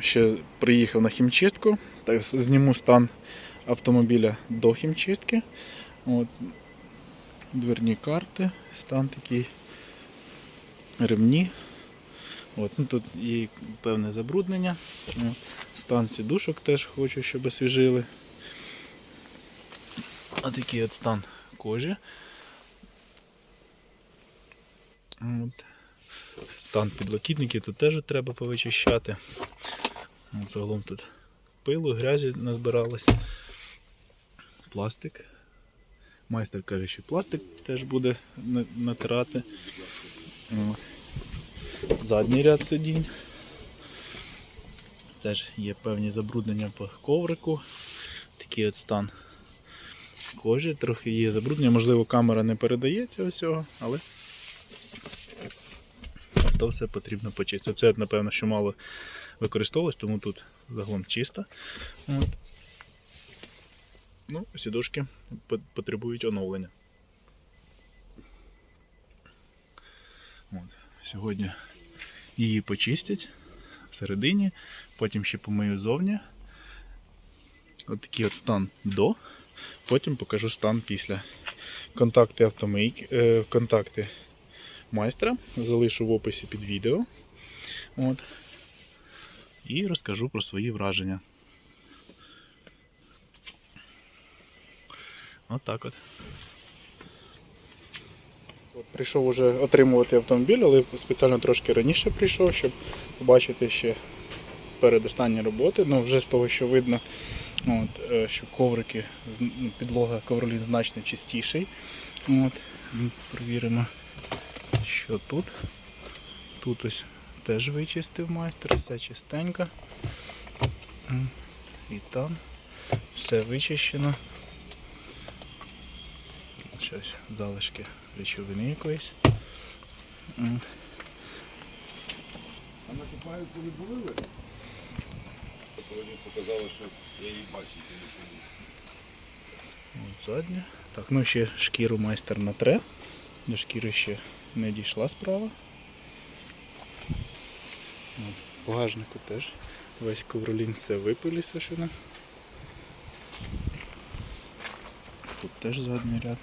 ще приїхав на хімчистку. Так, зніму стан автомобіля до хімчистки. От. Дверні карти, стан такий, ремні. От, ну, тут є певне забруднення. От. Стан сідушок теж хочу, щоб освіжили. А такий от стан кожі. От. Стан підлокітників тут теж треба повичищати. От загалом тут пилу, грязі назбиралося. Пластик. Майстер каже, що пластик теж буде натирати. Задній ряд сидінь. Теж є певні забруднення по коврику. Такий от стан кожі, трохи є забруднення, можливо, камера не передає цього всього, але то все потрібно почистити. Це, напевно, що мало використовувалось, тому тут загалом чисто. От. Ну, сідушки потребують оновлення. От. Сьогодні її почистять всередині, потім ще помию зовні. От такий от стан до. Потім покажу стан після. Контакти автомийки, е, контакти майстра залишу в описі під відео. От. І розкажу про свої враження. От так от. Прийшов уже отримувати автомобіль, але спеціально трошки раніше прийшов, щоб побачити ще передостанні роботи. Ну, вже з того, що видно, от, е, що коврики, ну, підлога ковролін значно чистіший. От, м, Провіримо, що тут. Тут ось теж вичистив майстер, все чистенько. І там все вичищено. Щось залишки речовини якоїсь. А на Купаївці ви були ви? Тобто мені показало, що я її бачив. От задня. Так, ну ще шкіру майстер натре. До шкіри ще не дійшла справа. От, багажнику теж. Весь ковролін все випилісишено. Тут теж задній ряд.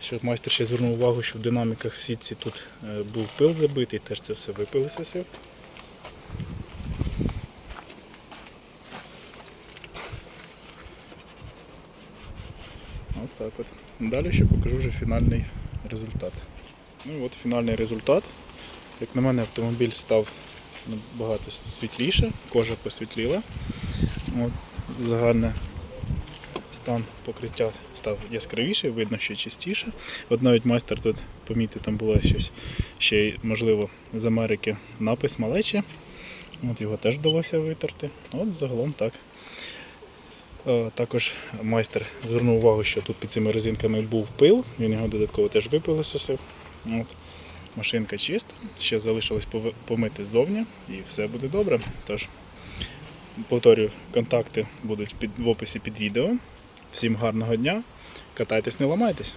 Що майстер ще звернув увагу, що в динаміках в сітці тут е, був пил забитий, теж це все випилисося. От так от. Далі ще покажу вже фінальний результат. Ну от фінальний результат. Як на мене, автомобіль став набагато світліше, кожа посвітліла. От, загальний стан покриття став яскравіший, видно, що чистіше. От навіть майстер тут помітив, там було щось ще можливо, з Америки напис малечі. От його теж вдалося витерти. От загалом так. Е, Також майстер звернув увагу, що тут під цими резинками був пил, він його додатково теж випилососив. От. Машинка чиста, ще залишилось помити ззовні і все буде добре. Тож, повторюю, контакти будуть в описі під відео. Всім гарного дня, катайтесь, не ламайтесь.